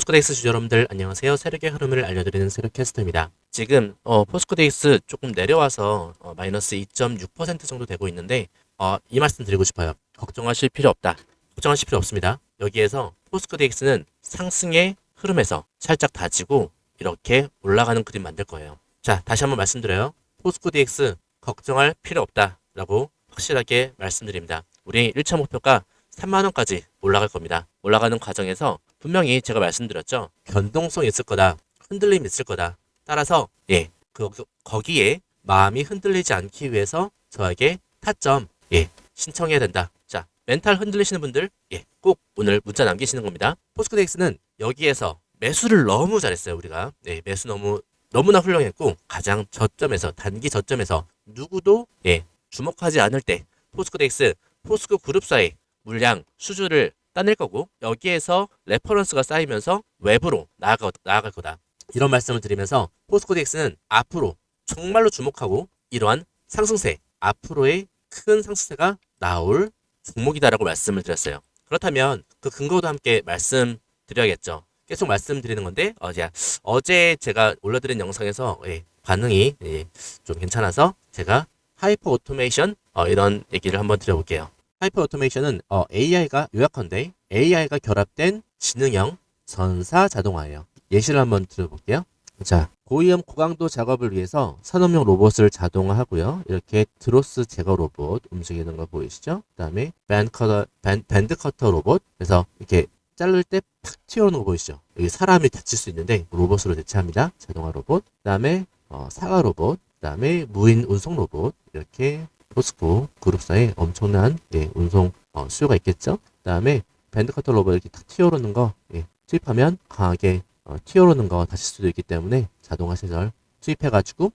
포스코데이스 여러분들 안녕하세요. 세력의 흐름을 알려드리는 세력캐스터입니다. 지금 어, 포스코데이스 조금 내려와서 어, 마이너스 2.6% 정도 되고 있는데 어, 이 말씀 드리고 싶어요. 걱정하실 필요 없다. 걱정하실 필요 없습니다. 여기에서 포스코데이스는 상승의 흐름에서 살짝 다지고 이렇게 올라가는 그림 만들 거예요. 자, 다시 한번 말씀드려요. 포스코데이스 걱정할 필요 없다라고 확실하게 말씀드립니다. 우리 1차 목표가 3만 원까지 올라갈 겁니다. 올라가는 과정에서 분명히 제가 말씀드렸죠. 변동성 있을 거다. 흔들림 있을 거다. 따라서 예, 그 거기에 마음이 흔들리지 않기 위해서 저에게 타점 예, 신청해야 된다. 자, 멘탈 흔들리시는 분들 예, 꼭 오늘 문자 남기시는 겁니다. 포스코덱스는 여기에서 매수를 너무 잘했어요, 우리가. 네, 매수 너무 너무나 훌륭했고 가장 저점에서 단기 저점에서 누구도 예, 주목하지 않을 때 포스코덱스 포스코 그룹사의 물량 수주를 따낼 거고 여기에서 레퍼런스가 쌓이면서 외부로 나아가, 나아갈 거다. 이런 말씀을 드리면서 포스코덱스는 앞으로 정말로 주목하고 이러한 상승세 앞으로의 큰 상승세가 나올 종목이다라고 말씀을 드렸어요. 그렇다면 그 근거도 함께 말씀드려야겠죠. 계속 말씀드리는 건데 어제 어제 제가 올려드린 영상에서 예, 반응이 예, 좀 괜찮아서 제가 하이퍼 오토메이션 어, 이런 얘기를 한번 드려볼게요. 하이퍼 오토메이션은 어, AI가 요약한데 AI가 결합된 지능형 전사 자동화예요. 예시를 한번 들어볼게요. 자, 고위험 고강도 작업을 위해서 산업용 로봇을 자동화하고요. 이렇게 드로스 제거 로봇 움직이는 거 보이시죠? 그다음에 밴드 커터 밴, 밴드 커터 로봇. 그래서 이렇게 자를 때 팍 튀어오는 거 보이시죠? 여기 사람이 다칠 수 있는데 로봇으로 대체합니다. 자동화 로봇. 그다음에 어, 사과 로봇. 그다음에 무인 운송 로봇. 이렇게 포스코 그룹사에 엄청난 예, 운송 어, 수요가 있겠죠. 그 다음에 밴드 커터 로봇 이렇게 탁 튀어오르는 거 예, 투입하면 강하게 어, 튀어오르는 거 다칠 수도 있기 때문에 자동화 시설 투입해가지고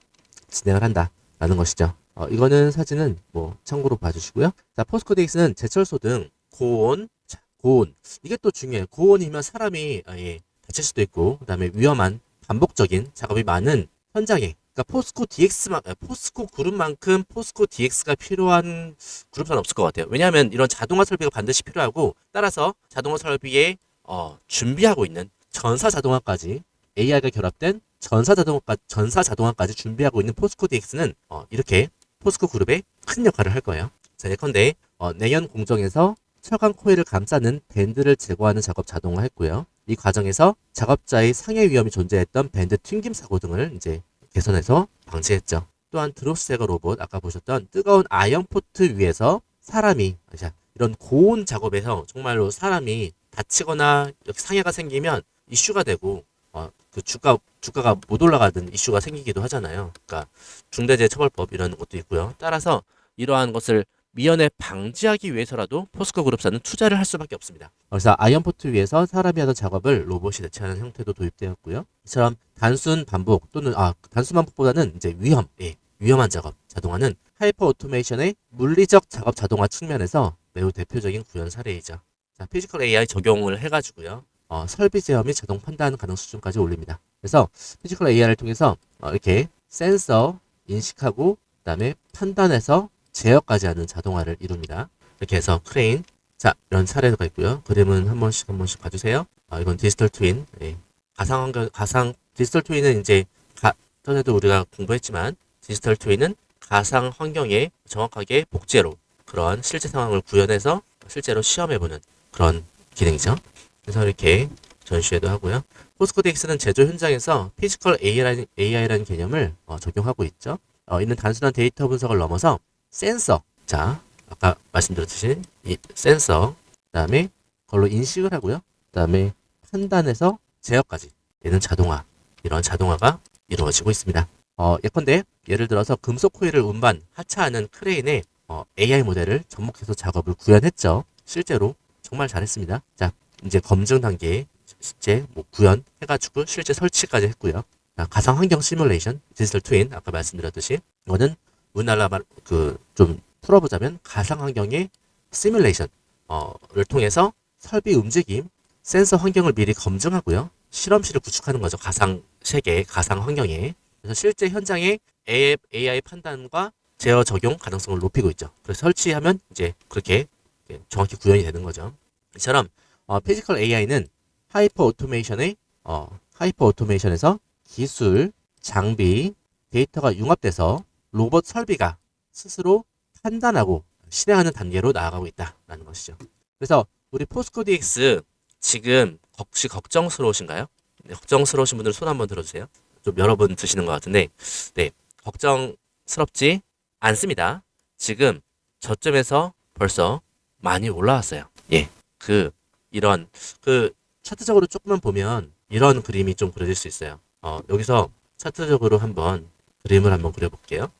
진행을 한다라는 것이죠. 어, 이거는 사진은 뭐 참고로 봐주시고요. 자, 포스코 데이스는 제철소 등 고온, 자, 고온 이게 또 중요해요. 고온이면 사람이 아, 예, 다칠 수도 있고 그다음에 위험한 반복적인 작업이 많은 현장에 그러니까 포스코 DX만 포스코 그룹만큼 포스코 DX가 필요한 그룹사는 없을 것 같아요. 왜냐하면 이런 자동화 설비가 반드시 필요하고 따라서 자동화 설비에 어, 준비하고 있는 전사 자동화까지 AI가 결합된 전사 자동화 전사 자동화까지 준비하고 있는 포스코 DX는 어, 이렇게 포스코 그룹의 큰 역할을 할 거예요. 자, 예컨대 어, 내연 공정에서 철강 코일을 감싸는 밴드를 제거하는 작업 자동화했고요. 이 과정에서 작업자의 상해 위험이 존재했던 밴드 튕김 사고 등을 이제 개선해서 방지했죠. 또한 드로스 제거 로봇 아까 보셨던 뜨거운 아연 포트 위에서 사람이 자, 이런 고온 작업에서 정말로 사람이 다치거나 상해가 생기면 이슈가 되고 어, 그 주가 주가가 못 올라가는 이슈가 생기기도 하잖아요. 그러니까 중대재해처벌법 이런 것도 있고요. 따라서 이러한 것을 미연에 방지하기 위해서라도 포스코 그룹사는 투자를 할 수밖에 없습니다. 그래서 아이언포트 위에서 사람이 하던 작업을 로봇이 대체하는 형태도 도입되었고요. 이처럼 단순 반복 또는 아 단순 반복보다는 이제 위험, 예, 위험한 작업 자동화는 하이퍼 오토메이션의 물리적 작업 자동화 측면에서 매우 대표적인 구현 사례이죠. 자, 피지컬 AI 적용을 해가지고요. 어, 설비 제어 및 자동 판단 가능 수준까지 올립니다. 그래서 피지컬 AI를 통해서 어, 이렇게 센서 인식하고 그다음에 판단해서 제어까지 하는 자동화를 이룹니다. 이렇게 해서 크레인 자 이런 사례가 있고요. 그림은 한 번씩 한 번씩 봐주세요. 아, 이건 디지털 트윈 예. 가상 환경 가상 디지털 트윈은 이제 가, 전에도 우리가 공부했지만 디지털 트윈은 가상 환경에 정확하게 복제로 그런 실제 상황을 구현해서 실제로 시험해보는 그런 기능이죠. 그래서 이렇게 전시회도 하고요. 포스코덱스는 제조 현장에서 피지컬 AI라는, AI라는 개념을 어, 적용하고 있죠. 어, 이는 단순한 데이터 분석을 넘어서 센서, 자 아까 말씀드렸듯이 이 센서, 그다음에 그걸로 인식을 하고요. 그다음에 판단해서 제어까지 얘는 자동화 이런 자동화가 이루어지고 있습니다. 어, 예컨대 예를 들어서 금속 코일을 운반 하차하는 크레인의 어, AI 모델을 접목해서 작업을 구현했죠. 실제로 정말 잘했습니다. 자, 이제 검증 단계에 실제 뭐 구현해가지고 실제 설치까지 했고요. 자, 가상 환경 시뮬레이션, 디지털 트윈 아까 말씀드렸듯이 이거는 우리나라 그좀 풀어보자면 가상 환경의 시뮬레이션 어를 통해서 설비 움직임, 센서 환경을 미리 검증하고요. 실험실을 구축하는 거죠. 가상 세계, 가상 환경에. 그래서 실제 현장에 AI 판단과 제어 적용 가능성을 높이고 있죠. 그래서 설치하면 이제 그렇게 정확히 구현이 되는 거죠. 이처럼 어, 피지컬 AI는 하이퍼 오토메이션의 어, 하이퍼 오토메이션에서 기술, 장비, 데이터가 융합돼서 로봇 설비가 스스로 판단하고 실행하는 단계로 나아가고 있다라는 것이죠. 그래서 우리 포스코 DX 지금 혹시 걱정스러우신가요? 네, 걱정스러우신 분들 손 한번 들어주세요. 좀 여러 분 드시는 것 같은데, 네, 걱정스럽지 않습니다. 지금 저점에서 벌써 많이 올라왔어요. 예, 그 이런 그 차트적으로 조금만 보면 이런 그림이 좀 그려질 수 있어요. 어, 여기서 차트적으로 한번 그림을 한번 그려볼게요.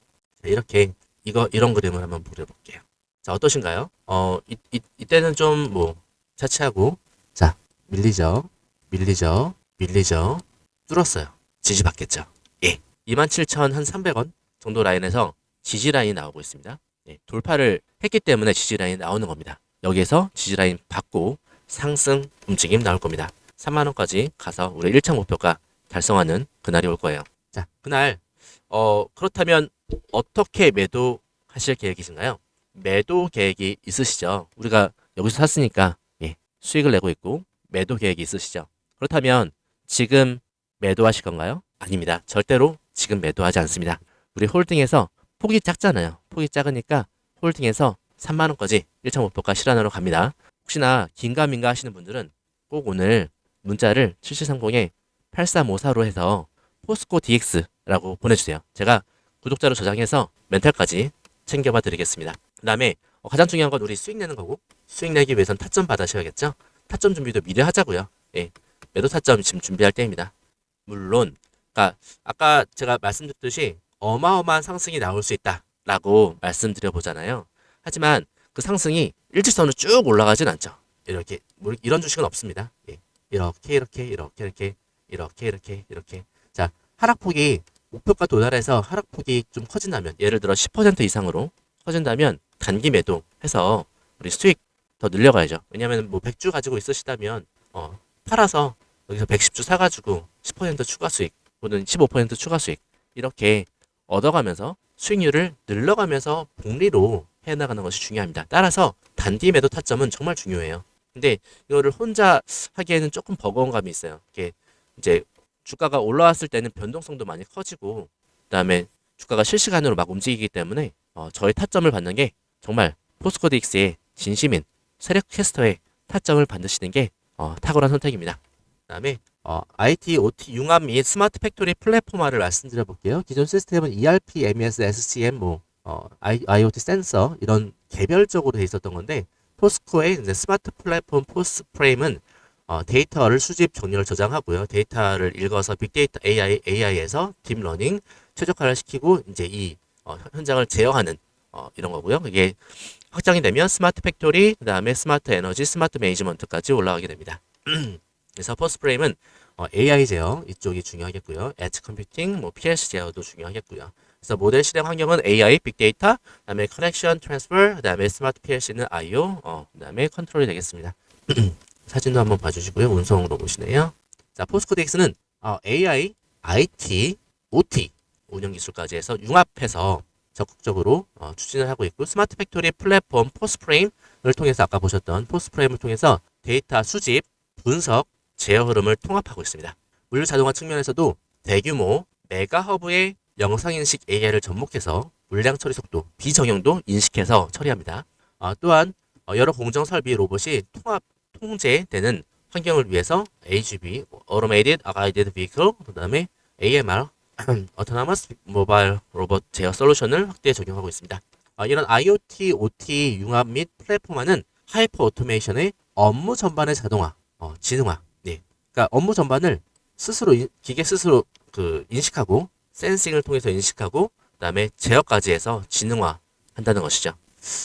자, 이렇게 이거 이런 그림을 한번 그려볼게요. 자, 어떠신가요? 어, 이, 이, 이때는 좀 뭐 차치하고 자, 밀리죠. 밀리죠. 밀리죠. 뚫었어요. 지지받겠죠. 예. 27,300원 정도 라인에서 지지 라인이 나오고 있습니다. 예, 돌파를 했기 때문에 지지 라인이 나오는 겁니다. 여기에서 지지 라인 받고 상승 움직임 나올 겁니다. 3만 원까지 가서 우리 1차 목표가 달성하는 그날이 올 거예요. 자, 그날 어 그렇다면 어떻게 매도하실 계획이신가요? 매도 계획이 있으시죠? 우리가 여기서 샀으니까 예, 수익을 내고 있고 매도 계획이 있으시죠? 그렇다면 지금 매도하실 건가요? 아닙니다. 절대로 지금 매도하지 않습니다. 우리 홀딩에서 폭이 작잖아요. 폭이 작으니까 홀딩에서 3만 원까지 1차 목표가 실현하러 갑니다. 혹시나 긴가민가 하시는 분들은 꼭 오늘 문자를 7730에 8354로 해서 포스코 DX라고 보내주세요. 제가 구독자로 저장해서 멘탈까지 챙겨봐 드리겠습니다. 그 다음에 가장 중요한 건 우리 수익 내는 거고 수익 내기 위해선 타점 받으셔야겠죠? 타점 준비도 미리 하자고요. 예, 매도 타점 지금 준비할 때입니다. 물론 그러니까 아까 제가 말씀드렸듯이 어마어마한 상승이 나올 수 있다라고 말씀드려 보잖아요. 하지만 그 상승이 일직선으로 쭉 올라가진 않죠. 이렇게 뭐 이런 주식은 없습니다. 예. 이렇게 이렇게 이렇게 이렇게 이렇게 이렇게 이렇게 자 하락폭이 목표가 도달해서 하락폭이 좀 커진다면 예를 들어 10% 이상으로 커진다면 단기 매도 해서 우리 수익 더 늘려가야죠. 왜냐하면 뭐 100주 가지고 있으시다면 어 팔아서 여기서 110주 사가지고 10% 추가 수익 또는 15% 추가 수익 이렇게 얻어가면서 수익률을 늘려가면서 복리로 해나가는 것이 중요합니다. 따라서 단기 매도 타점은 정말 중요해요. 근데 이거를 혼자 하기에는 조금 버거운 감이 있어요. 이게 이제 주가가 올라왔을 때는 변동성도 많이 커지고 그다음에 주가가 실시간으로 막 움직이기 때문에 어, 저의 타점을 받는 게 정말 포스코 DX의 진심인 세력 캐스터의 타점을 받으시는 게 어, 탁월한 선택입니다. 그다음에 어, IT, OT 융합 및 스마트 팩토리 플랫폼화를 말씀드려 볼게요. 기존 시스템은 ERP, MES, SCM, 뭐 어, I, IoT 센서 이런 개별적으로 돼 있었던 건데 포스코의 스마트 플랫폼 포스 프레임은 어, 데이터를 수집, 정렬, 저장하고요. 데이터를 읽어서 빅데이터 AI, AI에서 딥러닝 최적화를 시키고 이제 이 어, 현장을 제어하는 어, 이런 거고요. 이게 확장이 되면 스마트 팩토리, 그 다음에 스마트 에너지, 스마트 매니지먼트까지 올라가게 됩니다. 그래서 포스프레임은 어, AI 제어 이쪽이 중요하겠고요. 엣지 컴퓨팅, 뭐 PLC 제어도 중요하겠고요. 그래서 모델 실행 환경은 AI, 빅데이터, 그다음에 커넥션 트랜스퍼, 그다음에 스마트 PLC는 I/O, 어, 그다음에 컨트롤이 되겠습니다. 사진도 한번 봐주시고요. 운송 로봇이네요. 자, 포스코 DX는 어, AI, IT, OT 운영 기술까지 해서 융합해서 적극적으로 어, 추진을 하고 있고 스마트 팩토리 플랫폼 포스프레임을 통해서 아까 보셨던 포스프레임을 통해서 데이터 수집, 분석, 제어 흐름을 통합하고 있습니다. 물류 자동화 측면에서도 대규모 메가 허브의 영상인식 AI를 접목해서 물량 처리 속도, 비정형도 인식해서 처리합니다. 어, 또한 어, 여러 공정 설비 로봇이 통합 통제되는 환경을 위해서 AGV, Automated Guided Vehicle, 그 다음에 AMR, Autonomous Mobile Robot 제어 솔루션을 확대 적용하고 있습니다. 어, 이런 IoT, OT 융합 및 플랫폼화는 하이퍼 오토메이션의 업무 전반의 자동화, 어, 지능화, 네, 그러니까 업무 전반을 스스로 인- 기계 스스로 그 인식하고 센싱을 통해서 인식하고 그다음에 제어까지 해서 지능화 한다는 것이죠.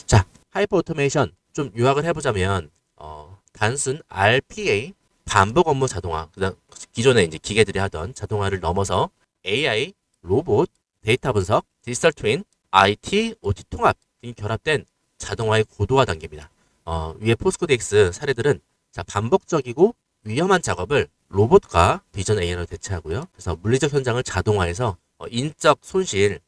자, 하이퍼 오토메이션 좀 요약을 해보자면 어, 단순 RPA 반복 업무 자동화, 기존에 이제 기계들이 하던 자동화를 넘어서 AI, 로봇, 데이터 분석, 디지털 트윈, IT, OT 통합 등이 결합된 자동화의 고도화 단계입니다. 어, 위에 포스코 DX 사례들은 자, 반복적이고 위험한 작업을 로봇과 비전 AI로 대체하고요. 그래서 물리적 현장을 자동화해서 어, 인적 손실을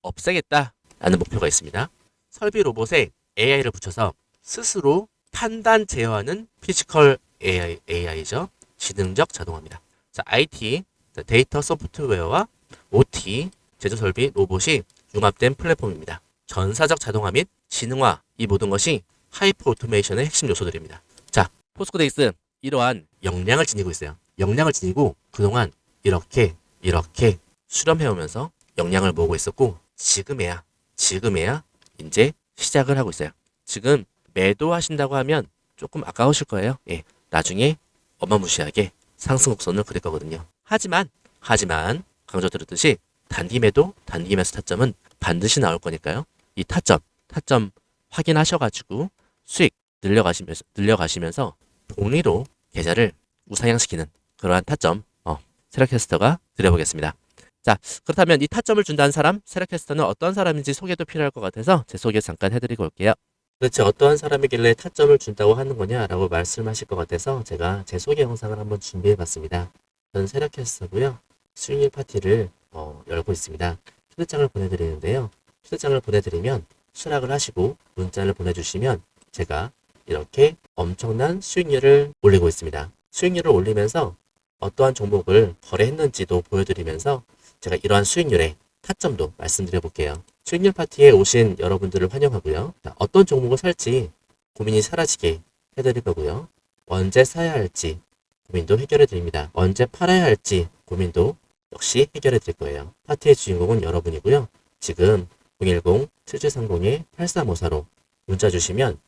없애겠다라는 목표가 있습니다. 설비 로봇에 AI를 붙여서 스스로 판단 제어하는 피지컬 AI, AI죠. 지능적 자동화입니다. 자, IT, 자, 데이터 소프트웨어와 OT, 제조 설비, 로봇이 융합된 플랫폼입니다. 전사적 자동화 및 지능화 이 모든 것이 하이퍼 오토메이션의 핵심 요소들입니다. 자, 포스코데이스 이러한 역량을 지니고 있어요. 역량을 지니고 그동안 이렇게 이렇게 수렴해오면서 역량을 모으고 있었고 지금에야 지금에야 이제 시작을 하고 있어요. 지금 매도하신다고 하면 조금 아까우실 거예요. 예, 나중에 어마무시하게 상승 곡선을 그릴 거거든요. 하지만 하지만 강조드렸듯이 단기 매도, 단기 매수 타점은 반드시 나올 거니까요. 이 타점, 타점 확인하셔가지고 수익 늘려가시면서 늘려가시면서 복리로 계좌를 우상향시키는 그러한 타점 어, 세라캐스터가 드려보겠습니다. 자 그렇다면 이 타점을 준다는 사람 세라캐스터는 어떤 사람인지 소개도 필요할 것 같아서 제 소개 잠깐 해드리고 올게요. 도대체 어떠한 사람이길래 타점을 준다고 하는 거냐라고 말씀하실 것 같아서 제가 제 소개 영상을 한번 준비해 봤습니다. 저는 세라캐스터고요. 수익률 파티를 어, 열고 있습니다. 초대장을 보내드리는데요. 초대장을 보내드리면 수락을 하시고 문자를 보내주시면 제가 이렇게 엄청난 수익률을 올리고 있습니다. 수익률을 올리면서 어떠한 종목을 거래했는지도 보여드리면서 제가 이러한 수익률의 타점도 말씀드려 볼게요. 수익률 파티에 오신 여러분들을 환영하고요. 자, 어떤 종목을 살지 고민이 사라지게 해드릴 거고요. 언제 사야 할지 고민도 해결해 드립니다. 언제 팔아야 할지 고민도 역시 해결해 드릴 거예요. 파티의 주인공은 여러분이고요. 지금 010-7730-8354로 문자 주시면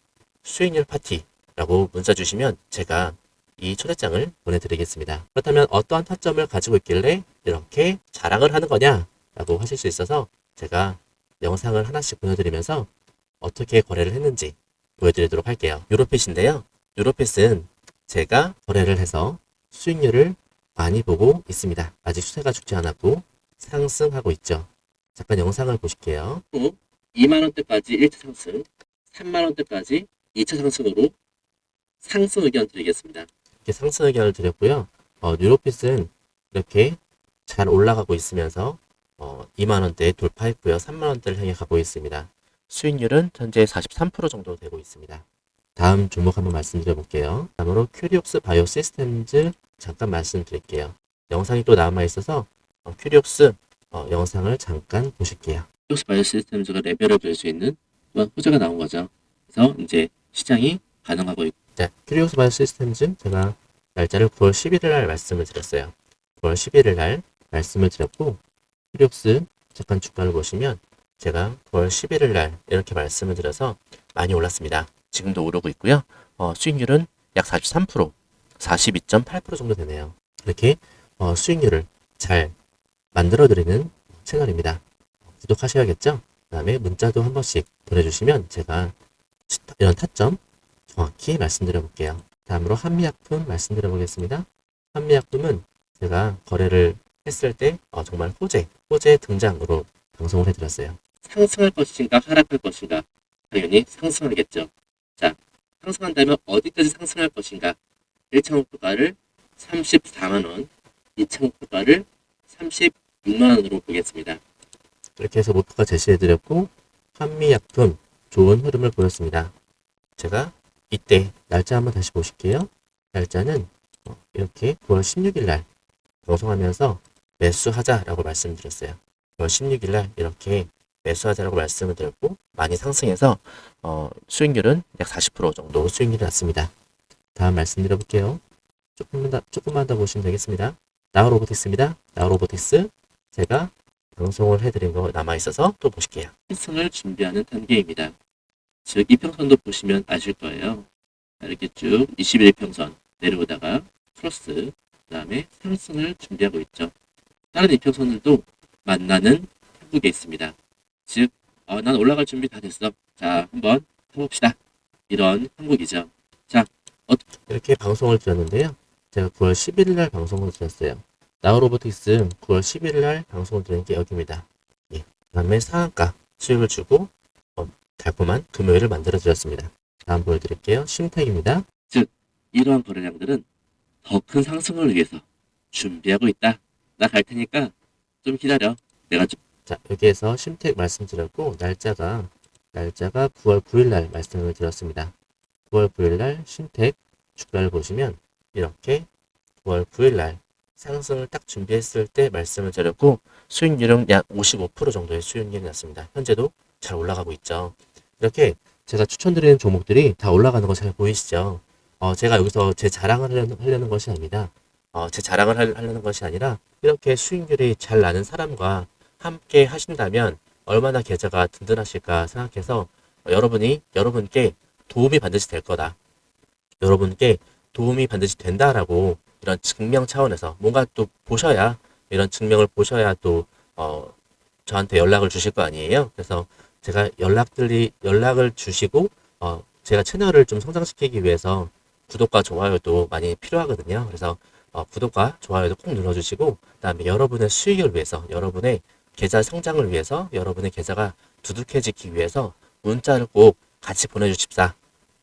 수익률 파티라고 문자 주시면 제가 이 초대장을 보내드리겠습니다. 그렇다면 어떠한 타점을 가지고 있길래 이렇게 자랑을 하는 거냐? 라고 하실 수 있어서 제가 영상을 하나씩 보여드리면서 어떻게 거래를 했는지 보여드리도록 할게요. 유로핏인데요. 유로핏은 제가 거래를 해서 수익률을 많이 보고 있습니다. 아직 수세가 죽지 않았고 상승하고 있죠. 잠깐 영상을 보실게요. 2만원대까지 1차 상승, 3만원대까지 2차 상승으로 상승 의견 드리겠습니다. 이렇게 상승 의견을 드렸고요. 어, 뉴로핏은 이렇게 잘 올라가고 있으면서 어, 2만원대 돌파했고요. 3만원대를 향해 가고 있습니다. 수익률은 현재 43% 정도 되고 있습니다. 다음 종목 한번 말씀드려 볼게요. 다음으로 큐리옥스 바이오 시스템즈 잠깐 말씀드릴게요. 영상이 또 남아 있어서 어, 큐리옥스 어, 영상을 잠깐 보실게요. 큐리옥스 바이오 시스템즈가 레벨을 볼수 있는 그런 호재가 나온 거죠. 그래서 이제 시장이 반응하고 있고 자, 큐리옥스 바이오 시스템즈 제가 날짜를 9월 11일 날 말씀을 드렸어요. 9월 11일 날 말씀을 드렸고 큐리옥스 잠깐 주가를 보시면 제가 9월 11일 날 이렇게 말씀을 드려서 많이 올랐습니다. 지금도 오르고 있고요. 어, 수익률은 약 43%, 42.8% 정도 되네요. 이렇게 어, 수익률을 잘 만들어드리는 채널입니다. 구독하셔야겠죠? 그 다음에 문자도 한 번씩 보내주시면 제가 이런 타점 정확히 말씀드려 볼게요. 다음으로 한미약품 말씀드려 보겠습니다. 한미약품은 제가 거래를 했을 때 어, 정말 호재, 호재 등장으로 방송을 해드렸어요. 상승할 것인가 하락할 것인가 당연히 상승하겠죠. 자, 상승한다면 어디까지 상승할 것인가? 1차 목표가를 34만 원, 2차 목표가를 36만 원으로 보겠습니다. 이렇게 해서 목표가 제시해드렸고 한미약품 좋은 흐름을 보였습니다. 제가 이때 날짜 한번 다시 보실게요. 날짜는 어, 이렇게 9월 16일 날 방송하면서 매수하자라고 말씀드렸어요. 9월 16일 날 이렇게 매수하자라고 말씀을 드렸고 많이 상승해서 어, 수익률은 약 40% 정도 수익률이 났습니다. 다음 말씀드려 볼게요. 조금만 더, 조금만 더 보시면 되겠습니다. 나우로보틱스입니다. 나우로보틱스 제가 방송을 해드린 거 남아 있어서 또 보실게요. 상승을 준비하는 단계입니다. 즉 이평선도 보시면 아실 거예요. 이렇게 쭉 21평선 내려오다가 크로스 그 다음에 상승을 준비하고 있죠. 다른 이평선들도 만나는 한국에 있습니다. 즉, 어, 난 올라갈 준비 다 됐어. 자, 한번 해봅시다. 이런 한국이죠. 자, 어, 이렇게 방송을 드렸는데요. 제가 9월 11일 날 방송을 드렸어요. 나우로보틱스 9월 11일 날 방송을 드린 게 여기입니다. 예. 그 다음에 상한가 수익을 주고 어, 달콤한 금요일을 만들어 드렸습니다. 다음 보여드릴게요. 심택입니다. 즉, 이러한 거래량들은 더 큰 상승을 위해서 준비하고 있다. 나 갈 테니까 좀 기다려. 내가 좀. 자, 여기에서 심택 말씀드렸고, 날짜가, 날짜가 9월 9일 날 말씀을 드렸습니다. 9월 9일 날 심택 주가를 보시면 이렇게 9월 9일 날 상승을 딱 준비했을 때 말씀을 드렸고 수익률은 약 55% 정도의 수익률이 났습니다. 현재도 잘 올라가고 있죠. 이렇게 제가 추천드리는 종목들이 다 올라가는 거 잘 보이시죠? 어, 제가 여기서 제 자랑을 하려는, 하려는 것이 아닙니다. 어, 제 자랑을 할- 하려는 것이 아니라 이렇게 수익률이 잘 나는 사람과 함께 하신다면 얼마나 계좌가 든든하실까 생각해서 어, 여러분이 여러분께 도움이 반드시 될 거다. 여러분께 도움이 반드시 된다라고 이런 증명 차원에서 뭔가 또 보셔야 이런 증명을 보셔야 또 어, 저한테 연락을 주실 거 아니에요. 그래서 제가 연락들이 연락을 주시고 어, 제가 채널을 좀 성장시키기 위해서 구독과 좋아요도 많이 필요하거든요. 그래서 어, 구독과 좋아요도 꼭 눌러주시고 그 다음에 여러분의 수익을 위해서 여러분의 계좌 성장을 위해서 여러분의 계좌가 두둑해지기 위해서 문자를 꼭 같이 보내주십사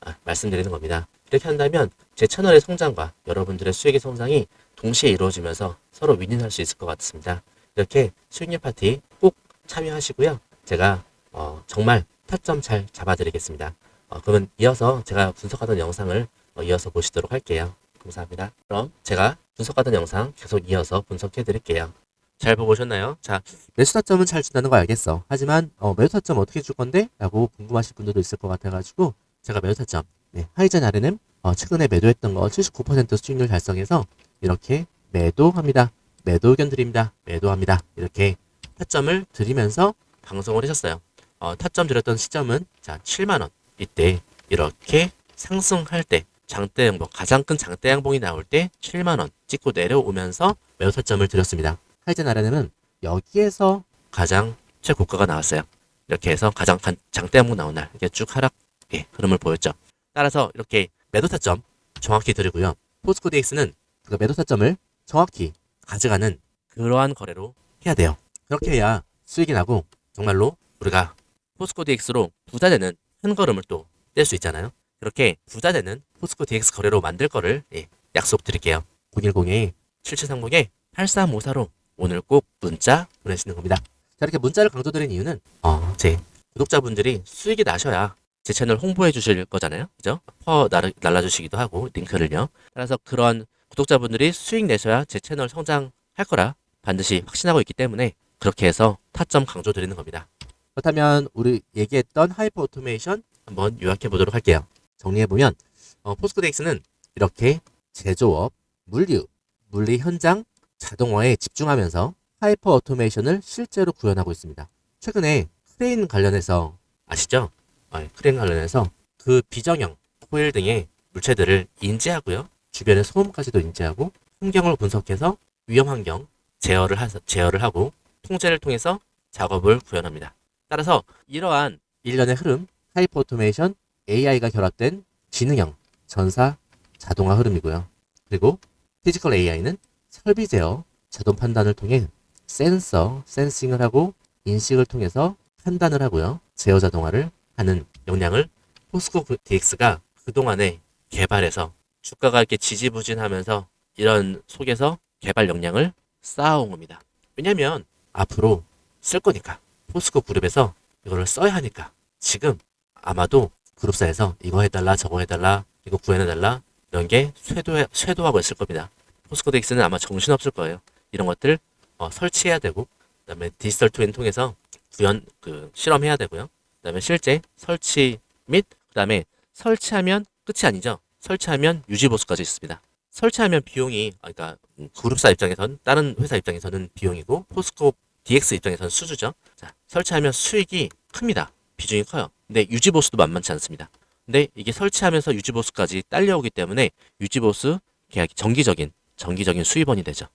아, 말씀드리는 겁니다. 이렇게 한다면 제 채널의 성장과 여러분들의 수익의 성장이 동시에 이루어지면서 서로 윈윈할 수 있을 것 같습니다. 이렇게 수익률 파티 꼭 참여하시고요. 제가 어, 정말 타점 잘 잡아드리겠습니다. 어, 그러면 이어서 제가 분석하던 영상을 어, 이어서 보시도록 할게요. 감사합니다. 그럼 제가 분석하던 영상 계속 이어서 분석해 드릴게요. 잘 보고 오셨나요? 자, 매수 타점은 잘 준다는 거 알겠어. 하지만 어, 매수 타점 어떻게 줄 건데? 라고 궁금하실 분들도 있을 것 같아가지고 제가 매수 타점 네, 하이젠 RNM 어, 최근에 매도했던 거 79% 수익률 달성해서 이렇게 매도합니다. 매도 의견 드립니다. 매도합니다. 이렇게 타점을 드리면서 방송을 하셨어요. 어, 타점 드렸던 시점은 자 7만 원 이때 이렇게 상승할 때 장대 양봉 가장 큰 장대 양봉이 나올 때 7만 원 찍고 내려오면서 매도 타점을 드렸습니다. 하이젠 RNM은 여기에서 가장 최고가가 나왔어요. 이렇게 해서 가장 간- 장대 양봉 나온 날 이게 쭉 하락 예, 흐름을 보였죠. 따라서 이렇게 매도 타점 정확히 드리고요. 포스코 DX는 그 매도 타점을 정확히 가져가는 그러한 거래로 해야 돼요. 그렇게 해야 수익이 나고 정말로 우리가 포스코 DX로 부자 되는 한 걸음을 또 뗄 수 있잖아요. 그렇게 부자 되는 포스코 DX 거래로 만들 거를 예, 약속드릴게요. 010에 7730에 8354로 오늘 꼭 문자 보내시는 겁니다. 자, 이렇게 문자를 강조드린 이유는 어, 제 구독자분들이 수익이 나셔야 제 채널 홍보해 주실 거잖아요. 그죠? 퍼 날라, 날라주시기도 하고 링크를요. 따라서 그런 구독자분들이 수익 내셔야 제 채널 성장할 거라 반드시 확신하고 있기 때문에 그렇게 해서 타점 강조 드리는 겁니다. 그렇다면 우리 얘기했던 하이퍼 오토메이션 한번 요약해 보도록 할게요. 정리해 보면 어, 포스코덱스는 이렇게 제조업, 물류, 물리 현장, 자동화에 집중하면서 하이퍼 오토메이션을 실제로 구현하고 있습니다. 최근에 크레인 관련해서 아시죠? 아, 크레인 관련해서 그 비정형, 호일 등의 물체들을 인지하고요. 주변의 소음까지도 인지하고 환경을 분석해서 위험 환경 제어를 하, 제어를 하고 통제를 통해서 작업을 구현합니다. 따라서 이러한 일련의 흐름, 하이퍼 오토메이션, AI가 결합된 지능형 전사 자동화 흐름이고요. 그리고 피지컬 AI는 설비 제어, 자동 판단을 통해 센서, 센싱을 하고 인식을 통해서 판단을 하고요. 제어 자동화를 하는 역량을 포스코 DX가 그동안에 개발해서 주가가 이렇게 지지부진하면서 이런 속에서 개발 역량을 쌓아온 겁니다. 왜냐면 앞으로 쓸 거니까 포스코 그룹에서 이거를 써야 하니까 지금 아마도 그룹사에서 이거 해달라 저거 해달라 이거 구현해달라 이런 게 쇄도 쇄도하고 있을 겁니다. 포스코 덱스는 아마 정신없을 거예요. 이런 것들 어, 설치해야 되고 그다음에 디지털 트윈 통해서 구현 그 실험해야 되고요. 그다음에 실제 설치 및 그다음에 설치하면 끝이 아니죠. 설치하면 유지 보수까지 있습니다. 설치하면 비용이 아, 그러니까 음, 그룹사 입장에선 다른 회사 입장에서는 비용이고 포스코 DX 입장에서는 수주죠. 자, 설치하면 수익이 큽니다. 비중이 커요. 근데 유지 보수도 만만치 않습니다. 근데 이게 설치하면서 유지 보수까지 딸려오기 때문에 유지 보수 계약이 정기적인 정기적인 수입원이 되죠.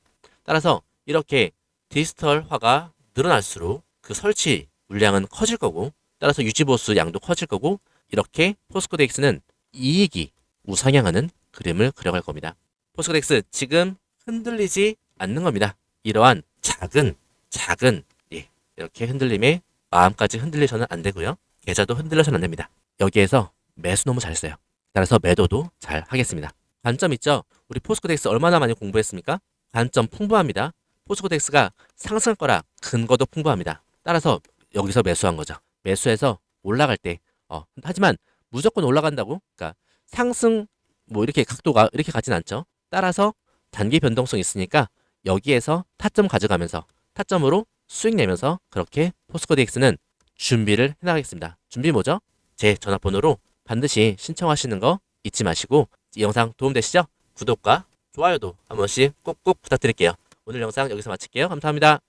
따라서 이렇게 디지털화가 늘어날수록 그 설치 물량은 커질 거고 따라서 유지 보수 양도 커질 거고 이렇게 포스코덱스는 이익이 우상향하는 그림을 그려갈 겁니다. 포스코덱스 지금 흔들리지 않는 겁니다. 이러한 작은 작은 예, 이렇게 흔들림에 마음까지 흔들리셔는 안 되고요. 계좌도 흔들려서는 안 됩니다. 여기에서 매수 너무 잘 써요. 따라서 매도도 잘 하겠습니다. 관점 있죠? 우리 포스코덱스 얼마나 많이 공부했습니까? 관점 풍부합니다. 포스코덱스가 상승할 거라 근거도 풍부합니다. 따라서 여기서 매수한 거죠. 매수해서 올라갈 때, 어, 하지만 무조건 올라간다고, 그러니까 상승 뭐 이렇게 각도가 이렇게 가진 않죠. 따라서 단기 변동성 있으니까 여기에서 타점 가져가면서 타점으로 수익 내면서 그렇게 포스코 DX는 준비를 해나가겠습니다. 준비 뭐죠? 제 전화번호로 반드시 신청하시는 거 잊지 마시고 이 영상 도움되시죠? 구독과 좋아요도 한 번씩 꼭꼭 부탁드릴게요. 오늘 영상 여기서 마칠게요. 감사합니다.